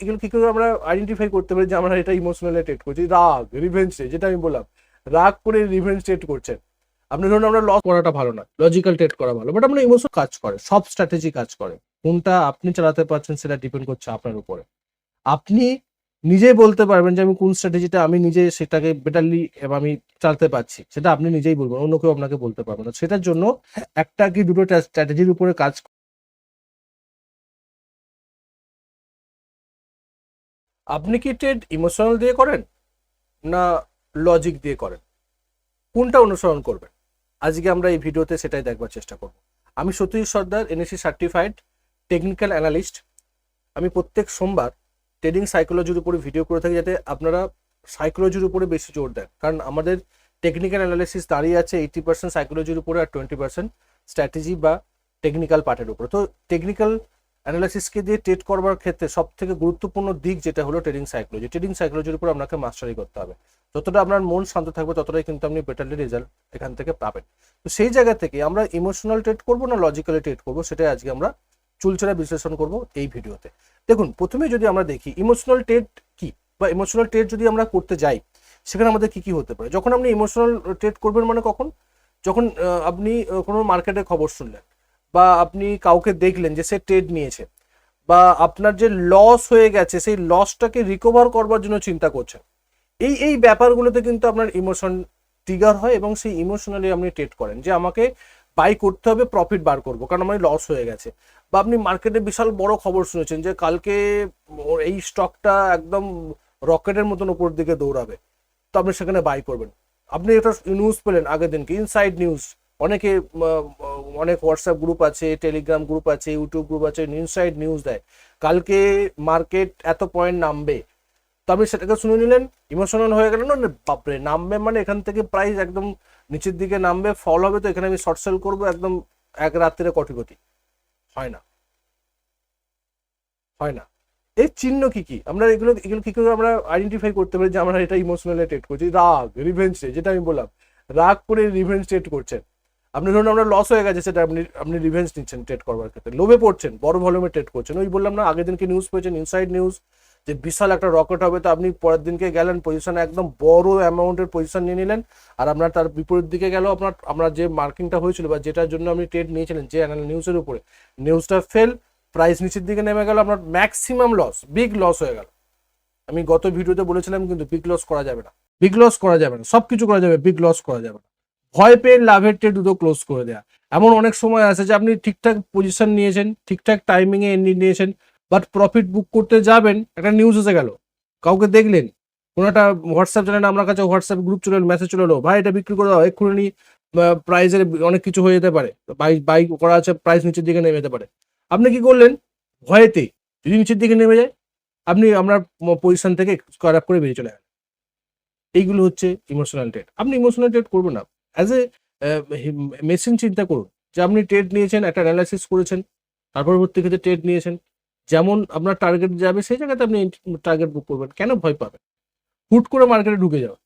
এগুলো কি করে আমরা আইডেন্টিফাই করতে পারি যে আমরা এটা ইমোশনালি ট্রেড করছি? রাগ রিভেঞ্জ যেটা আমি বললাম। রাগ করে রিভেঞ্জ ট্রেড করছেন। আপনি ধরুন আমরা লস করাটা ভালো না লজিক্যাল ট্রেড করা ভালো বাট আমরা ইমোশন কাজ করে, সব স্ট্র্যাটেজি কাজ করে। কোনটা আপনি চালাতে পারছেন সেটা ডিপেন্ড করছে আপনার উপরে। আপনি নিজেই বলতে পারবেন যে আমি কোন স্ট্র্যাটেজিটা আমি নিজে সেটাকে বেটারলি আমি চালাতে পারছি, সেটা আপনি নিজেই বলবেন, অন্য কেউ আপনাকে বলতে পারবে না। সেটার জন্য একটা কি দুটো স্ট্র্যাটেজির উপরে কাজ আপনি কি ট্রেড ইমোশনাল দিয়ে করেন না লজিক দিয়ে করেন? কোনটা অনুসরণ করবেন? আজকে আমরা এই ভিডিওতে সেটাই দেখবার চেষ্টা করব। আমি Satish Sardar NSC certified technical analyst আমি প্রত্যেক সোমবার ট্রেডিং সাইকোলজির উপরে ভিডিও করে থাকি যাতে আপনারা সাইকোলজির উপরে বেশি জোর দেন। কারণ আমাদের টেকনিক্যাল অ্যানালিসিস দাঁড়িয়ে আছে এইটি পার্সেন্ট সাইকোলজির উপরে আর টোয়েন্টি পার্সেন্ট স্ট্র্যাটেজি বা টেকনিক্যাল পার্টের উপরে। তো টেকনিক্যাল অ্যানালাইসিসকে দিয়ে ট্রেড করবার ক্ষেত্রে সব থেকে গুরুত্বপূর্ণ দিক যেটা হলো ট্রেডিং সাইকোলজি ট্রেডিং সাইকোলজির উপর আপনাকে মাস্টারি করতে হবে। যতটা আপনার মন শান্ত থাকবে, ততটাই কিন্তু আপনি বেটারলি রেজাল্ট এখান থেকে পাবেন। তো সেই জায়গা থেকে আমরা ইমোশনাল ট্রেড করব না লজিক্যালি ট্রেড করব, সেটাই আজকে আমরা চুলচেরা বিশ্লেষণ করব এই ভিডিওতে। দেখুন, প্রথমে যদি আমরা দেখি ইমোশনাল ট্রেড কি? বা ইমোশনাল ট্রেড যদি আমরা করতে যাই, সেখানে আমাদের কি কি হতে পারে? যখন আপনি ইমোশনাল ট্রেড করবেন মানে কখন? যখন আপনি কোনো মার্কেটের খবর শুনলেন বা আপনি কাউকে দেখলেন যে সে ট্রেড নিয়েছে, বা আপনার যে লস হয়ে গেছে, সেই লসটাকে রিকভার করবার জন্য চিন্তা করছেন, এই এই ব্যাপারগুলোতে কিন্তু আপনার ইমোশন ট্রিগার হয় এবং সেই ইমোশনালি আপনি ট্রেড করেন যে আমাকে বাই করতে হবে প্রফিট বার করব, কারণ আমার লস হয়ে গেছে। বা আপনি মার্কেটে বিশাল বড় খবর শুনেছেন যে কালকে এই স্টকটা একদম রকেটের মতন উপর দিকে দৌড়াবে, তো আপনি সেখানে বাই করবেন। আপনি একটা নিউজ পেলেন আগের দিনকে ইনসাইড নিউজ অনেকে অনেক হোয়াটসঅ্যাপ গ্রুপ আছে টেলিগ্রাম গ্রুপ আছে ইউটিউব গ্রুপ আছে ইনসাইড নিউজ দেয়। কালকে মার্কেট এত পয়েন্ট নামবে। তো আপনি সেটাকে শুনে নিলেন ইমোশনাল হয়ে গেলেন না বাপরে, নামবে মানে এখান থেকে প্রাইস একদম নিচের দিকে নামবে ফল হবে তো এখানে আমি শর্ট সেল করব, একদম এক রাত্রে কোটি কোটি হয় না। হয় না। এর চিহ্ন কি কি? আমরা এগুলো এগুলো কি করে আমরা আইডেন্টিফাই করতে পারি যে আমরা এটা ইমোশনালি ট্রেড করছি? রাগ রিভেঞ্জ যেটা আমি বললাম। রাগ করে রিভেঞ্জ ট্রেড করছেন। আপনি ধরুন আপনার লস হয়ে গেছে, সেটা আপনি আপনি রিভেঞ্জ নিচ্ছেন ট্রেড করবার ক্ষেত্রে। লোভে পড়ছেন, বড় ভলিউমে ট্রেড করছেন। ওই বললাম না, আগের দিনকে নিউজ পেয়েছেন ইনসাইড নিউজ যে বিশাল একটা রকেট হবে, তো আপনি পরের দিনকে গেলেন পজিশনে একদম বড় অ্যামাউন্টের পজিশন নিয়ে নিলেন, আর আপনার তার বিপরীত দিকে গেল আপনার আপনার যে মার্কিংটা হয়েছিল বা যেটার জন্য আপনি ট্রেড নিয়েছিলেন, যে নিউজের উপরে। নিউজটা ফেল প্রাইস নিচের দিকে নেমে গেল, আপনার ম্যাক্সিমাম লস বিগ লস হয়ে গেল। আমি গত ভিডিওতে বলেছিলাম কিন্তু বিগ লস করা যাবে না। বিগ লস করা যাবে না সব কিছু করা যাবে বিগ লস করা যাবে না। ভয় পেয়ে লাভের ট্রেড দুটো ক্লোজ করে দেয়া। এমন অনেক সময় আছে যে আপনি ঠিকঠাক পজিশন নিয়েছেন, ঠিকঠাক টাইমিং এ এন্ডি নিয়েছেন বাট প্রফিট বুক করতে যাবেন, একটা নিউজ এসে গেল। কাউকে দেখলেন, কোনো একটা হোয়াটসঅ্যাপ চ্যানেল আমার কাছে হোয়াটসঅ্যাপ গ্রুপ চলে মেসেজ চলে এলো, ভাই, এটা বিক্রি করে দাও, এক্ষুনি প্রাইসের অনেক কিছু হয়ে যেতে পারে। বাই বাই করা আছে প্রাইস নিচের দিকে নেমে যেতে পারে। আপনি কি করলেন? ভয়েতে যদি নিচের দিকে নেমে যায়, আপনি আপনার পজিশন থেকে স্কোয়ার আপ করে বেরিয়ে চলে গেলেন এইগুলো হচ্ছে ইমোশনাল ট্রেড আপনি ইমোশনাল ট্রেড করবেন না। অ্যাজ এ মেশিন চিন্তা করুন। যে আপনি ট্রেড নিয়েছেন, একটা অ্যানালাইসিস করেছেন তার পরবর্তী ক্ষেত্রে ট্রেড নিয়েছেন, যেমন আপনার টার্গেট যাবে, সেই জায়গাতে আপনি টার্গেট বুক করবেন। কেন ভয় পাবেন? হুট করে মার্কেটে ঢুকে যাওয়া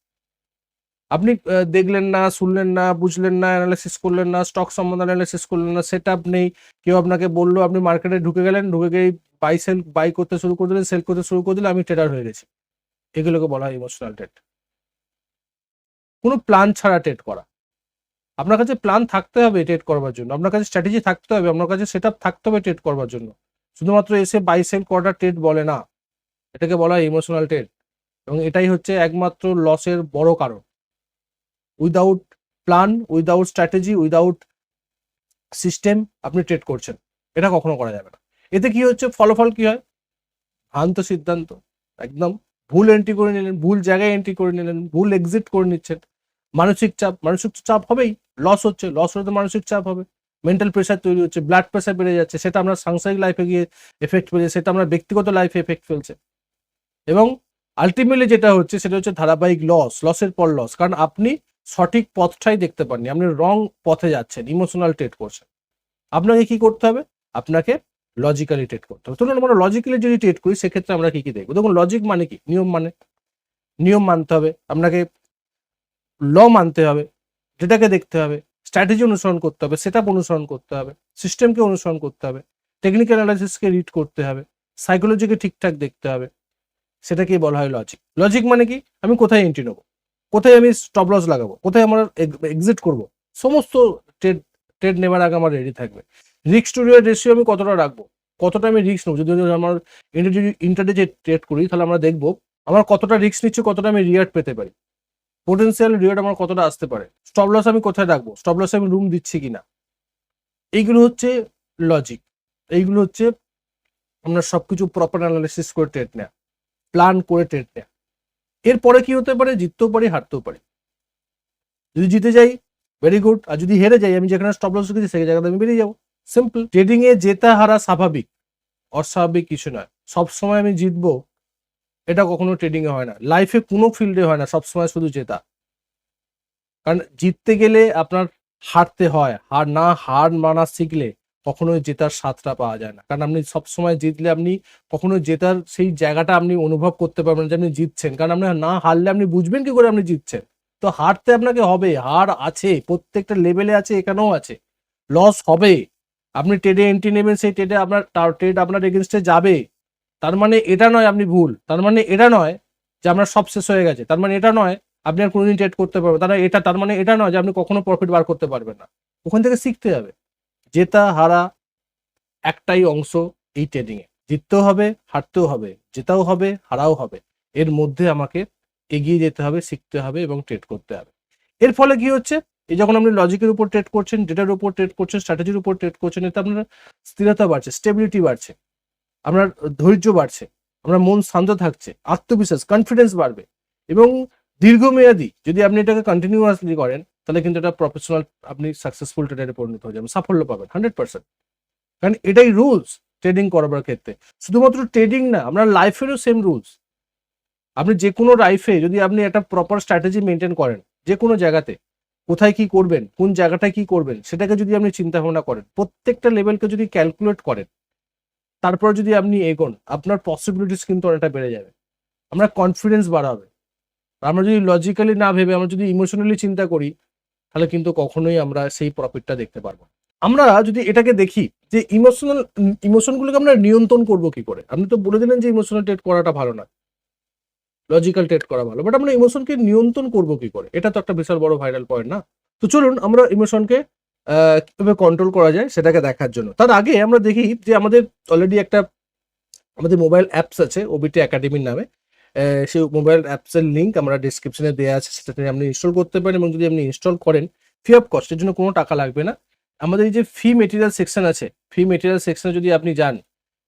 আপনি দেখলেন না, শুনলেন না, বুঝলেন না অ্যানালাইসিস করলেন না স্টক সম্বন্ধে অ্যানালাইসিস করলেন না সেট আপ নেই, কেউ আপনাকে বলল, আপনি মার্কেটে ঢুকে গেলেন, ঢুকে গিয়ে বাই সেল বাই করতে শুরু করে দিলেন সেল করতে শুরু করে দিলে আমি ট্রেডার হয়ে গেছি। এগুলোকে বলা হয় ইমোশনাল ট্রেড কোনো প্ল্যান ছাড়া ট্রেড করা। আপনার কাছে প্ল্যান থাকতে হবে ট্রেড করবার জন্য। আপনার কাছে স্ট্র্যাটেজি থাকতে হবে, আপনার কাছে সেট থাকতে হবে ট্রেড করবার জন্য। শুধুমাত্র এসে বাই সেল করাটা ট্রেড বলে না, এটাকে বলা হয় ইমোশনাল ট্রেড এবং এটাই হচ্ছে একমাত্র লসের বড় কারণ। Without plan without strategy without system আপনি ট্রেড করছেন। এটা কখনো করা যাবে না। এতে কি হচ্ছে? ফলাফল কি হয়? ভ্রান্ত সিদ্ধান্ত। একদম ভুল এন্ট্রি করে নিলেন, ভুল জায়গায় এন্ট্রি করে নিলেন, ভুল এক্সিট করে নিচ্ছেন। মানসিক চাপ মানসিক চাপ হবেই লস হচ্ছে লস হলে তো মানসিক চাপ হবে। মেন্টাল প্রেশার তৈরি হচ্ছে ব্লাড প্রেশার বেড়ে যাচ্ছে, সেটা আমরা সাংসারিক লাইফে গিয়ে এফেক্ট ফেলছে সেটা আমরা ব্যক্তিগত লাইফে এফেক্ট ফেলছে। এবং আলটিমেটলি যেটা হচ্ছে, সেটা হচ্ছে ধারাবাহিক লস লসের পর লস কারণ আপনি সঠিক পথটাই দেখতে পাননি, আপনি রং পথে যাচ্ছেন ইমোশনাল ট্রেড করছেন। আপনাকে কি করতে হবে? আপনাকে লজিক্যালি ট্রেড করতে হবে। ধরুন আমরা লজিক্যালি যদি ট্রেড করি, সেক্ষেত্রে আমরা কি কি দেখব? দেখুন লজিক মানে কি? নিয়ম মানে। নিয়ম মানতে হবে। আপনাকে ল মানতে হবে, যেটাকে দেখতে হবে স্ট্র্যাটেজি অনুসরণ করতে হবে সেট অনুসরণ করতে হবে সিস্টেমকে অনুসরণ করতে হবে টেকনিক্যাল অ্যানালাইসিসকে রিড করতে হবে সাইকোলজিকে ঠিকঠাক দেখতে হবে, সেটাকেই বলা হয় লজিক লজিক মানে কি? আমি কোথায় এন্ট্রি নেব? কোথায় আমি স্টপ লস লাগাবো? কোথায় আমার এক্সিট করব? সমস্ত ট্রেড ট্রেড নেবার আগে আমার রেডি থাকবে। রিক্স টু রিওয়ার্ড রেশিও আমি কতটা রাখব? কতটা আমি রিস্ক নেব? যদি আমার ইন্টারডে যে ট্রেড করি, তাহলে আমরা দেখব, আমার কতটা রিস্ক নিচ্ছে, কতটা আমি রিয়ার্ড পেতে পারি। পোটেন্সিয়াল রিয়ার্ড আমার কতটা আসতে পারে? স্টপ লস আমি কোথায় রাখব? স্টপ লসে আমি রুম দিচ্ছি কিনা? এইগুলো হচ্ছে লজিক এইগুলো হচ্ছে আমরা সবকিছু প্রপার অ্যানালিসিস করে ট্রেড নেওয়া প্ল্যান করে ট্রেড নেওয়া এরপরে কি হতে পারে? জিততেও পারি, হারতেও পারি। যদি জিতে যাই ভেরি গুড আর যদি হেরে যাই, আমি যেখানে স্টপ লস রেখেছি, সেই জায়গাতে আমি বেরিয়ে যাব। সিম্পল ট্রেডিংয়ে জেতা হারা স্বাভাবিক। অস্বাভাবিক কিছু নয়। সব সময় আমি জিতবো এটা কখনো ট্রেডিং এ হয় না। লাইফে কোনো ফিল্ডে হয় না সব সময় শুধু জেতা। কারণ জিততে গেলে আপনার হারতে হয়। হার না, হার মানা শিখলে কখনোই জেতার স্বাদটা পাওয়া যায় না। কারণ আপনি সবসময় জিতলে আপনি কখনো জেতার সেই জায়গাটা আপনি অনুভব করতে পারবেন যে আপনি জিতছেন। কারণ আপনি না হারলে আপনি বুঝবেন কি করে আপনি জিতছেন। তো হারতে আপনাকে হবে, হার আছে, প্রত্যেকটা লেভেলে আছে, এখানেও আছে। লস হবে। আপনি ট্রেডে এন্ট্রি নেবেন, সেই ট্রেডে আপনার ট্রেড আপনার এগেনস্টে যাবে। তার মানে এটা নয় আপনি ভুল। তার মানে এটা নয় যে আপনার সব শেষ হয়ে গেছে। তার মানে এটা নয় আপনি আর কোনোদিন ট্রেড করতে পারবেন তারা এটা, তার মানে এটা নয় যে আপনি কখনো প্রফিট বার করতে পারবেন না। ওখান থেকে শিখতে হবে। জেতা, হারা একটাই অংশ এই ট্রেডিং এ। জিততেও হবে, হারতেও হবে, জেতাও হবে, হারাও হবে। এর মধ্যে আমাকে এগিয়ে যেতে হবে, শিখতে হবে এবং ট্রেড করতে হবে। এর ফলে কি হচ্ছে? এই যখন আপনি লজিকের উপর ট্রেড করছেন ডেটার উপর ট্রেড করছেন স্ট্র্যাটেজির উপর ট্রেড করছেন, এতে আপনার স্থিরতা বাড়ছে স্টেবিলিটি বাড়ছে। আপনার ধৈর্য বাড়ছে আপনার মন শান্ত থাকছে, আত্মবিশ্বাস কনফিডেন্স বাড়বে। এবং দীর্ঘমেয়াদী যদি আপনি এটাকে কন্টিনিউয়াসলি করেন, তাহলে কিন্তু এটা প্রফেশনাল আপনি সাকসেসফুল ট্রেডারে পরিণত হয়ে যাবেন, সাফল্য পাবেন হান্ড্রেড পার্সেন্ট কারণ এটাই রুলস ট্রেডিং করাবার ক্ষেত্রে। শুধুমাত্র ট্রেডিং না আপনার লাইফেরও সেম রুলস আপনি যে কোনো লাইফে যদি আপনি একটা প্রপার স্ট্র্যাটেজি মেনটেন করেন যে কোনো জায়গাতে, কোথায় কি করবেন, কোন জায়গাটায় কি করবেন, সেটাকে যদি আপনি চিন্তা ভাবনা করেন, প্রত্যেকটা লেভেলকে যদি ক্যালকুলেট করেন তারপর যদি আপনি এগোন, আপনার পসিবিলিটিস কিন্তু অনেকটা বেড়ে যাবে। আমরা কনফিডেন্স বাড়াবে। আমরা যদি লজিক্যালি না ভেবে, আমরা যদি ইমোশনালি চিন্তা করি, তাহলে কিন্তু কখনোই আমরা সেই প্রফিটটা দেখতে পারব আমরা যদি এটাকে দেখি, যে ইমোশনাল ইমোশনগুলোকে আমরা নিয়ন্ত্রণ করব কি করে? আপনি তো বলে দিলেন যে ইমোশনাল ট্রেড করাটা ভালো না। লজিক্যাল ট্রেড করা ভালো বাট আমরা ইমোশনকে নিয়ন্ত্রণ করব কি করে? এটা তো একটা বিশাল বড় ভাইরাল পয়েন্ট না? তো চলুন, আমরা ইমোশনকে কীভাবে কন্ট্রোল করা যায় সেটাকে দেখার জন্য। তার আগে আমরা দেখি যে আমাদের অলরেডি একটা আমাদের মোবাইল অ্যাপস আছে ওবিটি একাডেমির নামে। সেই মোবাইল অ্যাপসের লিঙ্ক আমরা ডিসক্রিপশনে দেওয়া আছে সেটাতে আপনি ইনস্টল করতে পারেন এবং যদি আপনি ইনস্টল করেন ফি অফ কস্টের জন্য কোনো টাকা লাগবে না। আমাদের এই যে ফি মেটেরিয়াল সেকশন আছে ফি মেটেরিয়াল সেকশনে যদি আপনি যান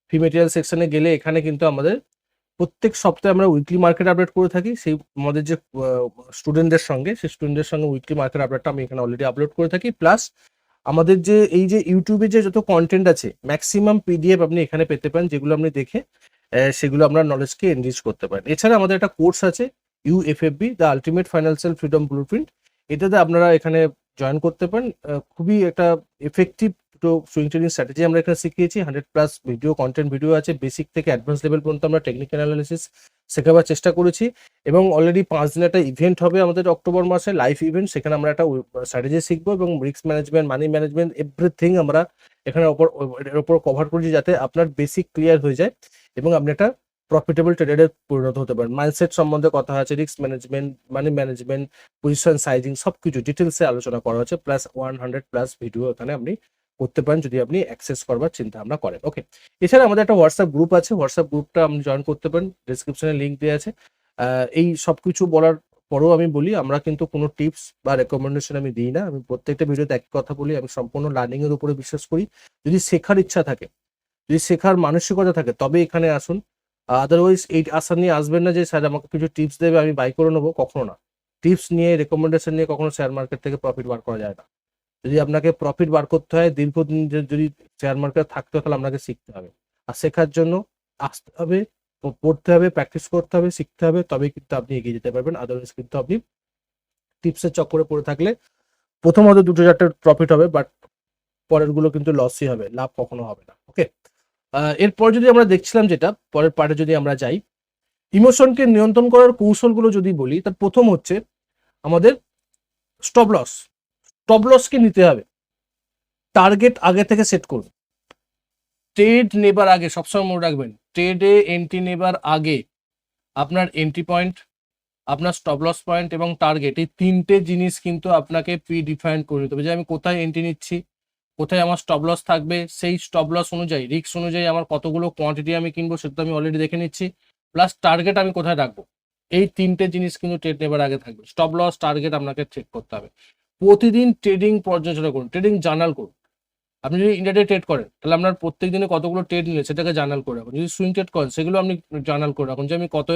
ফি মেটেরিয়াল সেকশনে গেলে এখানে কিন্তু আমাদের প্রত্যেক সপ্তাহে আমরা উইকলি মার্কেট আপডেট করে থাকি। সেই আমাদের যে স্টুডেন্টদের সঙ্গে, সেই স্টুডেন্টদের সঙ্গে উইকলি মার্কেট আপডেটটা আমি এখানে অলরেডি আপলোড করে থাকি। প্লাস আমাদের যে, এই যে ইউটিউবে যে যত কন্টেন্ট আছে ম্যাক্সিমাম পিডিএফ আপনি এখানে পেতে পারেন, যেগুলো আপনি দেখে সেগুলো আপনার নলেজকে এনরিচ করতে পারেন। এছাড়া আমাদের একটা কোর্স আছে UFFB the ultimate financial freedom blueprint এটাতে আপনারা এখানে জয়েন করতে পারেন। খুবই একটা এফেক্টিভ দুটো সুইং ট্রেডিং স্ট্র্যাটেজি আমরা এখানে শিখিয়েছি hundred plus video content video আছে বেসিক থেকে অ্যাডভান্স লেভেল পর্যন্ত আমরা টেকনিক্যাল অ্যানালিসিস শেখাবার চেষ্টা করেছি এবং অলরেডি পাঁচ দিন একটা ইভেন্ট হবে আমাদের অক্টোবর মাসে লাইভ ইভেন্ট সেখানে আমরা একটা স্ট্র্যাটেজি শিখব এবং risk management money management everything আমরা এখানে ওপর এর ওপর কভার করেছি যাতে আপনার বেসিক ক্লিয়ার হয়ে যায় এবং আপনি একটা প্রফিটেবল ট্রেডারে পরিণত হতে পারেন। মাইন্ডসেট সম্বন্ধে কথা আছে risk management money management position sizing সবকিছু ডিটেলসে আলোচনা করা হচ্ছে plus one hundred plus video এখানে আপনি করতে পারেন যদি আপনি অ্যাক্সেস করবার চিন্তা ভাবনা করেন। ওকে এছাড়া আমাদের একটা হোয়াটসঅ্যাপ গ্রুপ আছে। হোয়াটসঅ্যাপ গ্রুপটা আপনি জয়েন করতে পারেন। ডিসক্রিপশনে লিঙ্ক দেওয়া আছে। এই সব কিছু বলার পরেও আমি বলি, আমরা কিন্তু কোনো টিপস বা রেকমেন্ডেশন আমি দিই না। আমি প্রত্যেকটা ভিডিওতে এক কথা বলি। আমি সম্পূর্ণ লার্নিং এর উপরে বিশ্বাস করি। যদি শেখার ইচ্ছা থাকে, যদি শেখার মানসিকতা থাকে, তবে এখানে আসুন। আদারওয়াইজ এই আশা নিয়ে আসবেন না যে, স্যার, আমাকে কিছু টিপস দেবে, আমি বাই করে নেব। কখনো না। টিপস নিয়ে রেকমেন্ডেশন নিয়ে কখনো শেয়ার মার্কেট থেকে প্রফিট বার করা যায় না। যদি আপনাকে প্রফিট বার করতে হয়, দীর্ঘদিন যদি শেয়ার মার্কেট থাকতে হয়, তাহলে আপনাকে শিখতে হবে। আর শেখার জন্য আসতে হবে পড়তে হবে প্র্যাকটিস করতে হবে, শিখতে হবে, তবেই কিন্তু আপনি এগিয়ে যেতে পারবেন। আদারওয়াইজ কিন্তু আপনি টিপসের চক্করে পড়ে থাকলে প্রথমত দুটো চারটে প্রফিট হবে বাট পরেরগুলো কিন্তু লসই হবে, লাভ কখনো হবে না। ওকে এরপর যদি আমরা দেখছিলাম যেটা, পরের পার্টে যদি আমরা যাই ইমোশনকে নিয়ন্ত্রণ করার কৌশলগুলো যদি বলি, তার প্রথম হচ্ছে আমাদের স্টপ লস লসকে নিতে হবে। টার্গেট আগে থেকে সেট করুন। ট্রেড নেবার আগে, সবসময় মনে রাখবেন ট্রেডে এন্ট্রি নেবার আগে আপনার এন্ট্রি পয়েন্ট আপনার স্টপ লস পয়েন্ট এবং টার্গেট এই তিনটে জিনিস কিন্তু আপনাকে প্রি ডিফাইন করে নিতে হবে। যে আমি কোথায় এন্ট্রি নিচ্ছি, কোথায় আমার স্টপ লস থাকবে, সেই স্টপ লস অনুযায়ী রিস্ক অনুযায়ী আমার কতগুলো কোয়ান্টিটি আমি কিনবো সেটা আমি অলরেডি দেখে নিচ্ছি প্লাস টার্গেট আমি কোথায় রাখব, এই তিনটে জিনিস কিন্তু ট্রেড নেবার আগে থাকবে। স্টপ লস টার্গেট আপনাকে চেক করতে হবে। প্রতিদিন ট্রেডিং পর্যালোচনা করুন ট্রেডিং জার্নাল করুন। আপনি যদি ইন্ডিয়াতে ট্রেড করেন, তাহলে আপনার প্রত্যেক দিনে কতগুলো ট্রেড নিলে সেটাকে জার্নাল করে রাখুন। যদি সুইং ট্রেড করেন, সেগুলো আপনি জার্নাল করে রাখুন যে আমি কত,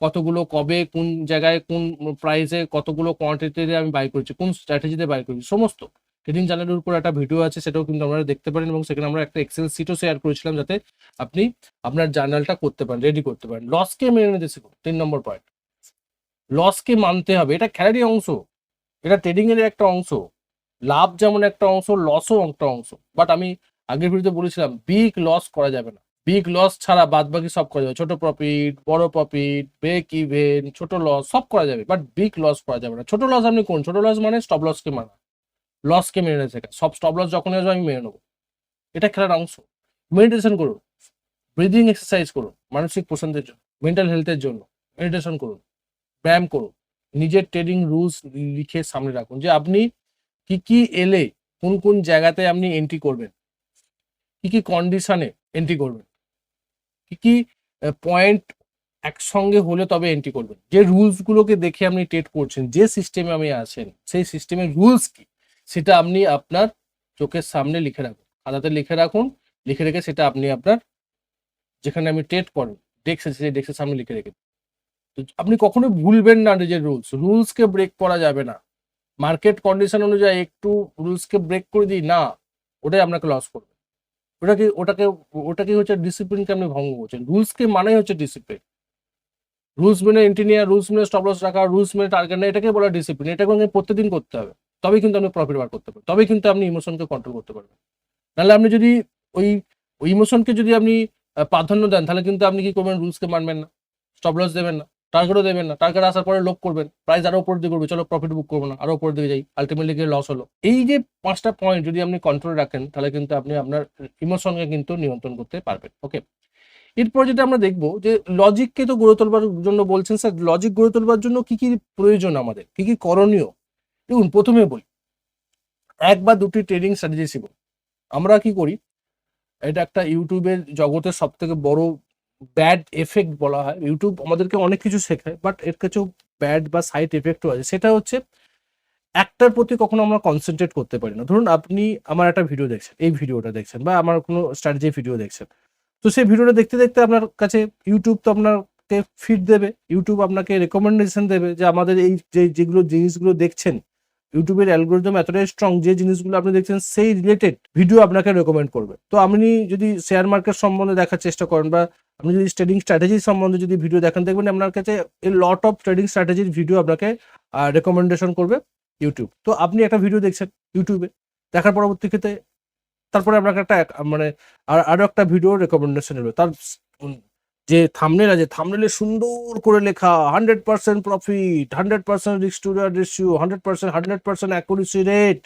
কতগুলো কবে, কোন জায়গায়, কোন প্রাইসে কতগুলো কোয়ান্টিটিতে আমি বাই করেছি, কোন স্ট্র্যাটেজিতে বাই করেছি, সমস্ত। ট্রেডিং জার্নালের উপর একটা ভিডিও আছে, সেটাও কিন্তু আপনারা দেখতে পারেন এবং সেখানে আমরা একটা এক্সেল সিটও শেয়ার করেছিলাম যাতে আপনি আপনার জার্নালটা করতে পারেন রেডি করতে পারেন। লসকে মেনে নিতে শিখুন, তিন নম্বর পয়েন্ট লসকে মানতে হবে, এটা খেলারই অংশ। এটা ট্রেডিং এর একটা অংশ। লাভ যেমন একটা অংশ লসও একটা অংশ। বাট আমি আগের ভিডিওতে বলেছিলাম বিগ লস করা যাবে না। বিগ লস ছাড়া বাদ বাকি সব করা যাবে। ছোট প্রফিট বড় প্রফিট ব্রেক ইভেন ছোট লস সব করা যাবে। বাট বিগ লস করা যাবে না। ছোট লস আপনি কোন? ছোট লস মানে স্টপ লসকে মানা। লসকে মেনে নিতে শেখা সব স্টপ লস যখন আসবে আমি মেনে নেব। এটা খেলার অংশ। মেডিটেশন করুন। ব্রিদিং এক্সারসাইজ করুন। মানসিক প্রশান্তির জন্য। মেন্টাল হেলথের জন্য। মেডিটেশন করুন। ব্যায়াম করুন। নিজের ট্রেডিং রুলস লিখে সামনে রাখুন যে আপনি কি কি এলে কোন কোন জায়গাতে আপনি এন্ট্রি করবেন, কি কি কন্ডিশনে এন্ট্রি করবেন, কি কি পয়েন্ট একসঙ্গে হলে তবে এন্ট্রি করবেন। যে রুলসগুলোকে দেখে আপনি ট্রেড করছেন, যে সিস্টেমে আপনি আছেন, সেই সিস্টেমের রুলস কি, সেটা আপনি আপনার চোখের সামনে লিখে রাখুন। খাতাতে লিখে রাখুন, লিখে রেখে সেটা আপনি আপনার যেখানে আপনি ট্রেড করেন ডেস্ক সেই ডেস্কের সামনে লিখে রেখে আপনি কখনোই ভুলবেন না নিজের রুলস রুলসকে ব্রেক করা যাবে না। মার্কেট কন্ডিশন অনুযায়ী একটু রুলসকে ব্রেক করে দিই, না, ওটাই আপনাকে লস করবে। ওটাকে ওটাকে ওটাকে হচ্ছে ডিসিপ্লিনকে আপনি ভঙ্গ করছেন। রুলসকে মানেই হচ্ছে ডিসিপ্লিন রুলস মেনে নেওয়া রুলস মেনে স্টপ লস রাখা রুলস মেনে টার্গেট নেওয়া এটাকে বলা ডিসিপ্লিন এটাকে আপনাকে প্রত্যেকদিন করতে হবে। তবেই কিন্তু আপনি প্রফিট বার করতে পারবেন। তবেই কিন্তু আপনি ইমোশনকে কন্ট্রোল করতে পারবেন। নাহলে আপনি যদি ওই ওই ইমোশনকে যদি আপনি প্রাধান্য দেন, তাহলে কিন্তু আপনি কি করবেন? রুলসকে মানবেন না। স্টপ লস দেবেন না। টার্গেটও দেবেন না টার্গেট আসার পরে লোক করবেন। প্রাইস আরও উপর দিকে করবে, চলো প্রফিট বুক করব না আরও উপর দিকে যাই। আলটিমেটলি গিয়ে লস হলো। এই যে পাঁচটা পয়েন্ট যদি আপনি কন্ট্রোল রাখেন, তাহলে কিন্তু আপনি আপনার ইমোশনকে কিন্তু নিয়ন্ত্রণ করতে পারবেন ওকে এরপর যেটা আমরা দেখব যে লজিককে তো গড়ে তোলবার জন্য বলছেন স্যার লজিক গড়ে তোলবার জন্য কি কি প্রয়োজন আমাদের? কি কি করণীয়? দেখুন, প্রথমে বলি, এক বা দুটি ট্রেডিং স্ট্র্যাটেজি শিখুন। আমরা কি করি? এটা একটা ইউটিউবের জগতের সব থেকে বড় ব্যাড এফেক্ট বলা হয়। ইউটিউব আমাদেরকে অনেক কিছু শেখায় বাট এর কাছেও ব্যাড বা সাইড এফেক্টও আছে। সেটা হচ্ছে, একটার প্রতি কখনো আমরা কনসেন্ট্রেট করতে পারি না। ধরুন আপনি আমার একটা ভিডিও দেখছেন, এই ভিডিওটা দেখছেন বা আমার কোনো স্ট্র্যাটেজি ভিডিও দেখছেন। তো সেই ভিডিওটা দেখতে দেখতে আপনার কাছে ইউটিউব তো আপনাকে ফিড দেবে ইউটিউব আপনাকে রেকমেন্ডেশন দেবে যে আমাদের এই যে যেগুলো জিনিসগুলো দেখছেন ইউটিউবের অ্যালগোরিদম এতটাই স্ট্রং যে জিনিসগুলো আপনি দেখছেন, সেই রিলেটেড ভিডিও আপনাকে রেকমেন্ড করবে। তো আপনি যদি শেয়ার মার্কেট সম্বন্ধে দেখার চেষ্টা করেন বা আপনি যদি ট্রেডিং স্ট্র্যাটেজি সম্বন্ধে যদি ভিডিও দেখেন, দেখবেন আপনার কাছে এই লট অফ ট্রেডিং স্ট্র্যাটেজির ভিডিও আপনাকে রেকমেন্ডেশন করবে ইউটিউব তো আপনি একটা ভিডিও দেখছেন ইউটিউবে দেখার পরবর্তী ক্ষেত্রে তারপরে আপনাকে একটা মানে আর আরও একটা ভিডিও রেকমেন্ডেশন এলো। তার যে থামনেল আছে থামনেলে সুন্দর করে লেখা hundred percent profit hundred percent risk to ratio hundred percent hundred percent accuracy rate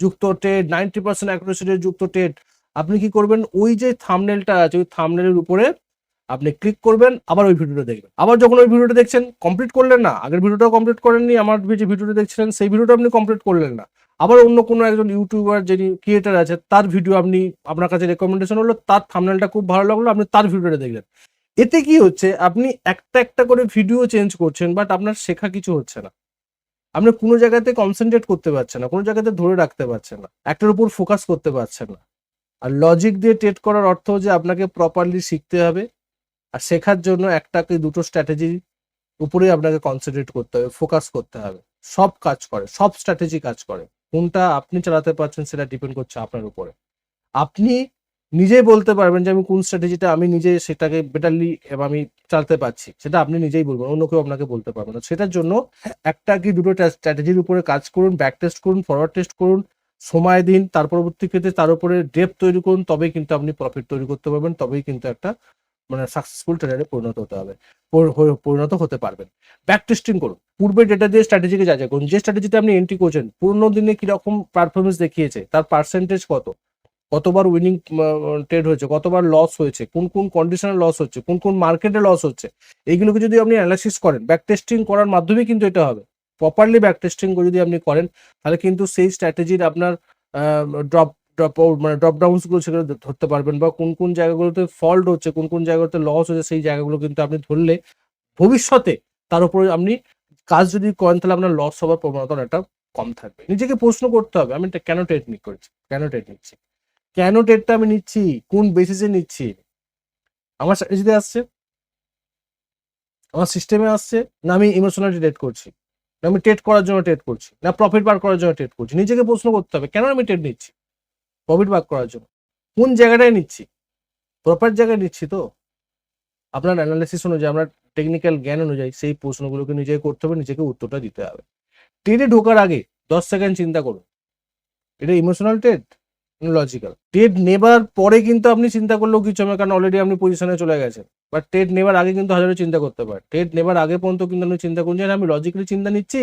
যুক্ত টেট নাইনটি পার্সেন্ট অ্যাকুরেসি রেট যুক্ত টেট আপনি কি করবেন? ওই যে থামনেলটা আছে, ওই থামনেলের উপরে আপনি ক্লিক করবেন, আবার ওই ভিডিওটা দেখবেন। আবার যখন ওই ভিডিওটা দেখছেন কমপ্লিট করলেন না, আগের ভিডিওটাও কমপ্লিট করেননি, আমার যে ভিডিওটা দেখছিলেন, সেই ভিডিওটা আপনি কমপ্লিট করলেন না। আবার অন্য কোনো একজন ইউটিউবার যিনি ক্রিয়েটার আছে, তার ভিডিও আপনি, আপনার কাছে রেকমেন্ডেশন হলো, তার থামনেলটা খুব ভালো লাগল, আপনি তার ভিডিওটা দেখলেন। এতে কি হচ্ছে, আপনি একটা একটা করে ভিডিও চেঞ্জ করছেন বাট আপনার শেখা কিছু হচ্ছে না। আপনি কোনো জায়গাতে কনসেন্ট্রেট করতে পারছেন না, কোনো জায়গাতে ধরে রাখতে পারছেন না, একটার উপর ফোকাস করতে পারছেন না। আর লজিক দিয়ে টেট করার অর্থ যে আপনাকে প্রপারলি শিখতে হবে আর শেখার জন্য একটা কি দুটো স্ট্র্যাটেজি উপরে আপনাকে কনসেন্ট্রেট করতে হবে ফোকাস করতে হবে। সব কাজ করে, সব স্ট্র্যাটেজি কাজ করে। কোনটা আপনি চালাতে পারছেন সেটা ডিপেন্ড করছে আপনার উপরে। আপনি নিজেই বলতে পারবেন যে আমি কোন স্ট্র্যাটেজিটা আমি নিজে সেটাকে বেটারলি আমি চালাতে পারছি, সেটা আপনি নিজেই বলবেন, অন্য কেউ আপনাকে বলতে পারবে না। সেটার জন্য একটা কি দুটো স্ট্র্যাটেজির উপরে কাজ করুন ব্যাক টেস্ট করুন ফরওয়ার্ড টেস্ট করুন, সময় দিন, তার পরবর্তী ক্ষেত্রে তার উপরে ডেপ তৈরি করুন, তবেই কিন্তু আপনি প্রফিট তৈরি করতে পারবেন, তবেই কিন্তু একটা মানে সাকসেসফুল ট্রেডারে পরিণত হতে হবে। পরিণত হতে পারবেন। ব্যাক টেস্টিং করুন। পূর্বে ডেটা দিয়ে স্ট্র্যাটেজিকে যাচাই করুন। যে স্ট্র্যাটেজিতে আপনি এন্ট্রি করছেন, পুরোনো দিনে কীরকম পারফরমেন্স দেখিয়েছে, তার পার্সেন্টেজ কত? কতবার উইনিং ট্রেড হয়েছে? কতবার লস হয়েছে? কোন কোন কন্ডিশনে লস হচ্ছে? কোন কোন মার্কেটে লস হচ্ছে? এইগুলোকে যদি আপনি অ্যানালাইসিস করেন ব্যাক টেস্টিং করার মাধ্যমে কিন্তু এটা হবে। প্রপারলি ব্যাক টেস্টিং যদি আপনি করেন, তাহলে কিন্তু সেই স্ট্র্যাটেজির আপনার ড্রপ ড্রপ মানে ড্রপ ডাউনসগুলো সেগুলো ধরতে পারবেন বা কোন কোন জায়গাগুলোতে ফল্ট হচ্ছে, কোন কোন জায়গাগুলোতে লস হচ্ছে, সেই জায়গাগুলো কিন্তু আপনি ধরলে ভবিষ্যতে তার উপরে আপনি কাজ যদি করেন তাহলে আপনার লস হওয়ার প্রবণতা অনেকটা কম থাকবে। নিজেকে প্রশ্ন করতে হবে, আমি কেন কেন টেকনিক করছি? কেন ট্রেড নিচ্ছি? কেন ট্রেডটা আমি নিচ্ছি? কোন বেসিসে নিচ্ছি? আমার স্ট্র্যাটেজিতে আসছে, আমার সিস্টেমে আসছে, না আমি ইমোশনালি ট্রেড করছি, না আমি ট্রেড করার জন্য ট্রেড করছি, না প্রফিট বার করার জন্য ট্রেড করছি, নিজেকে প্রশ্ন করতে হবে, কেন আমি ট্রেড নিচ্ছি? প্রফিট বার করার জন্য। কোন জায়গাটায় নিচ্ছি? প্রপার জায়গায় নিচ্ছি তো? আপনার অ্যানালিসিস অনুযায়ী, আপনার টেকনিক্যাল জ্ঞান অনুযায়ী সেই প্রশ্নগুলোকে নিজেকে করতে হবে, নিজেকে উত্তরটা দিতে হবে। ট্রেডে ঢোকার আগে দশ সেকেন্ড চিন্তা করুন। এটা ইমোশনাল ট্রেড লজিক্যাল ট্রেড নেবার পরে কিন্তু আপনি চিন্তা করলেও কিছু হবে কারণ অলরেডি আপনি পজিশনে চলে গেছেন। বাট ট্রেড নেবার আগে কিন্তু হাজারো চিন্তা করতে পারেন। ট্রেড নেবার আগে পর্যন্ত কিন্তু আপনি চিন্তা করুন যে আমি লজিক্যালি চিন্তা নিচ্ছি,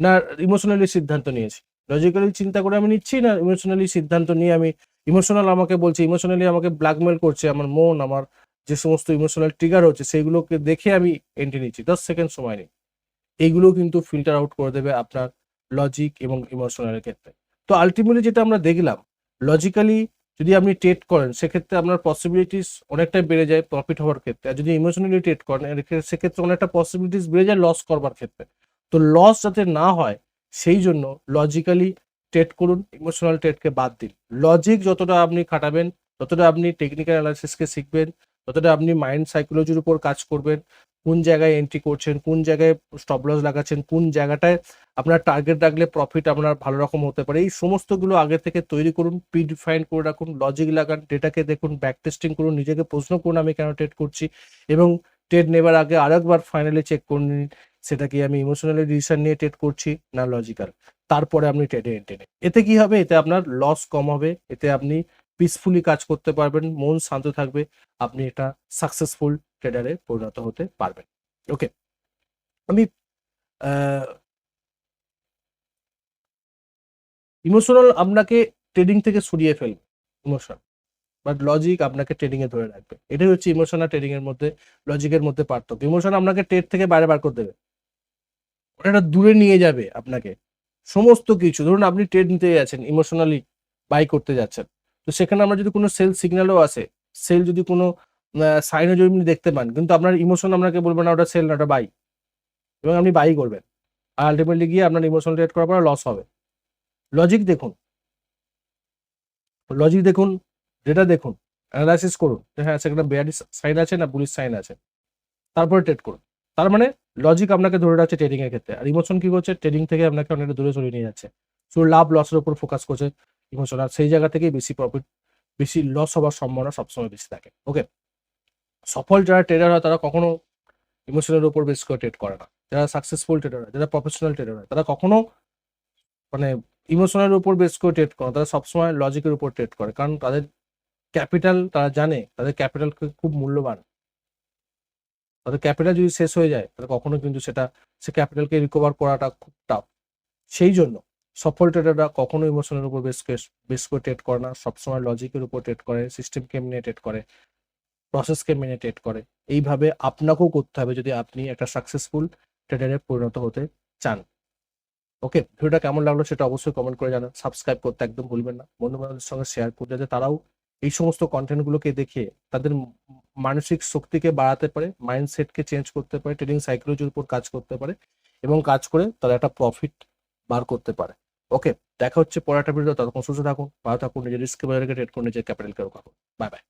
না ইমোশনালি সিদ্ধান্ত নিয়েছি? লজিক্যালি চিন্তা করে আমি নিচ্ছি না ইমোশনালি সিদ্ধান্ত নিয়ে আমি ইমোশনাল আমাকে বলছে ইমোশনালি আমাকে ব্ল্যাকমেল করছে, আমার মন, আমার যে সমস্ত ইমোশনাল ট্রিগার হচ্ছে সেইগুলোকে দেখে আমি এন্ট্রি নিচ্ছি। দশ সেকেন্ড সময় নেই। এইগুলো কিন্তু ফিল্টার আউট করে দেবে আপনার লজিক এবং ইমোশনালের ক্ষেত্রে। তো আলটিমেটলি যেটা আমরা দেখলাম লজিক্যালি যদি আপনি ট্রেড করেন, সেক্ষেত্রে আপনার পসিবিলিটিস অনেকটাই বেড়ে যায় প্রফিট হওয়ার ক্ষেত্রে। আর যদি ইমোশনালি ট্রেড করেন সেক্ষেত্রে অনেকটা পসিবিলিটিস বেড়ে যায় লস করবার ক্ষেত্রে। তো লস যাতে না হয় সেই জন্য লজিক্যালি ট্রেড করুন ইমোশনাল ট্রেডকে বাদ দিন। লজিক যতটা আপনি খাটাবেন, ততটা আপনি টেকনিক্যাল অ্যানালাইসিসকে শিখবেন, ততটা আপনি মাইন্ড সাইকোলজির উপর কাজ করবেন, কোন জায়গায় এন্ট্রি করছেন, কোন জায়গায় স্টপ লস লাগাচ্ছেন, কোন জায়গাটায় আপনার টার্গেট রাখলে প্রফিট আপনার ভালো রকম হতে পারে। এই সমস্তগুলো আগে থেকে তৈরি করুন প্রি ডিফাইন করে রাখুন লজিক লাগান ডেটাকে দেখুন ব্যাক টেস্টিং করুন, নিজেকে প্রশ্ন করুন, আমি কেন ট্রেড করছি, এবং ট্রেড নেবার আগে আরেকবার ফাইনালি চেক করে নিন সেটা কি আমি ইমোশনালি ডিসিশন নিয়ে ট্রেড করছি, না লজিক্যাল তারপরে আপনি ট্রেডে এন্ট্রি নেন এতে কি হবে? এতে আপনার লস কম হবে। এতে আপনি পিসফুলি কাজ করতে পারবেন, মন শান্ত থাকবে, আপনি এটা সাকসেসফুল ট্রেডারে পরিণত হতে পারবেন। ওকে আমি ইমোশনাল আপনাকে ট্রেডিং থেকে সরিয়ে ফেলবে ইমোশন বাট লজিক আপনাকে ট্রেডিং এ ধরে রাখবে। এটাই হচ্ছে ইমোশন আর ট্রেডিং এর মধ্যে লজিকের মধ্যে পার্থক্য। ইমোশন আপনাকে ট্রেড থেকে বাইরে বার করে দেবে। ওটা দূরে নিয়ে যাবে আপনাকে। সমস্ত কিছু, ধরুন আপনি ট্রেড নিতে যাচ্ছেন ইমোশনালি বাই করতে যাচ্ছেন, তো সেখানে আমরা যদি কোনো সেল সিগন্যালও আসে সেল যদি কোনো সাইনও যদি আপনি দেখতে পান, কিন্তু আপনার ইমোশন আপনাকে বলবে না, ওটা সেল না, ওটা বাই এবং আপনি বাই করবেন। আর আলটিমেটলি গিয়ে আপনার ইমোশনাল ট্রেড করার পরে লস হবে। লজিক দেখুন। লজিক দেখুন ডেটা দেখুন অ্যানালাইসিস করুন হ্যাঁ সেখানে বেয়ারি সাইন আছে না পুলিশ সাইন আছে। তারপরে ট্রেড করুন। তার মানে লজিক আপনাকে ধরে রাখছে ট্রেডিং এর ক্ষেত্রে। আর ইমোশন কি করছে? ট্রেডিং থেকে আপনাকে অনেকটা দূরে সরিয়ে নিয়ে যাচ্ছে। শুধু লাভ লসের উপর ফোকাস করছে ইমোশন আর সেই জায়গা থেকেই বেশি প্রফিট বেশি লস হওয়ার সম্ভাবনা সবসময় বেশি থাকে। ওকে সফল যারা ট্রেডার হয়, তারা কখনো ইমোশনের উপর বেশ করে ট্রেড করে না। যারা সাকসেসফুল ট্রেডার হয়, যারা প্রফেশনাল ট্রেডার হয়, তারা কখনো মানে ইমোশনের উপর বেস করে ট্রেড করে তারা সবসময় লজিকের উপর ট্রেড করে। কারণ তাদের ক্যাপিটাল তারা জানে, তাদের ক্যাপিটাল খুব মূল্যবান। তাদের ক্যাপিটাল যদি শেষ হয়ে যায়, তাহলে কখনো কিন্তু সেটা, সে ক্যাপিটালকে রিকভার করাটা খুব টাফ সেই জন্য সফল ট্রেডাররা কখনো ইমোশনের উপর বেশ বেশ করে ট্রেড করে না। সবসময় লজিকের উপর ট্রেড করে সিস্টেমকে মেনে ট্রেড করে প্রসেসকে মেনে ট্রেড করে। এইভাবে আপনাকেও করতে হবে যদি আপনি একটা সাকসেসফুল ট্রেডারে পরিণত হতে চান। ওকে ভিডিওটা কেমন লাগল সেটা অবশ্যই কমেন্ট করে জানান। সাবস্ক্রাইব করতে একদম ভুলবেন না। বন্ধু বান্ধবদের সঙ্গে শেয়ার করতে যাতে তারাও এই সমস্ত কন্টেন্টগুলোকে দেখে তাদের মানসিক শক্তিকে বাড়াতে পারে মাইন্ডসেটকে চেঞ্জ করতে পারে ট্রেডিং সাইকোলজির উপর কাজ করতে পারে এবং কাজ করে তারা একটা প্রফিট বার করতে পারে। ওকে দেখা হচ্ছে পরে একটা ভিডিও ততক্ষণ সুস্থ থাকুন, ভালো থাকুন, নিজের রিস্ক ট্রেড করুন, নিজের ক্যাপিটালকে রক্ষা করুন। Bye bye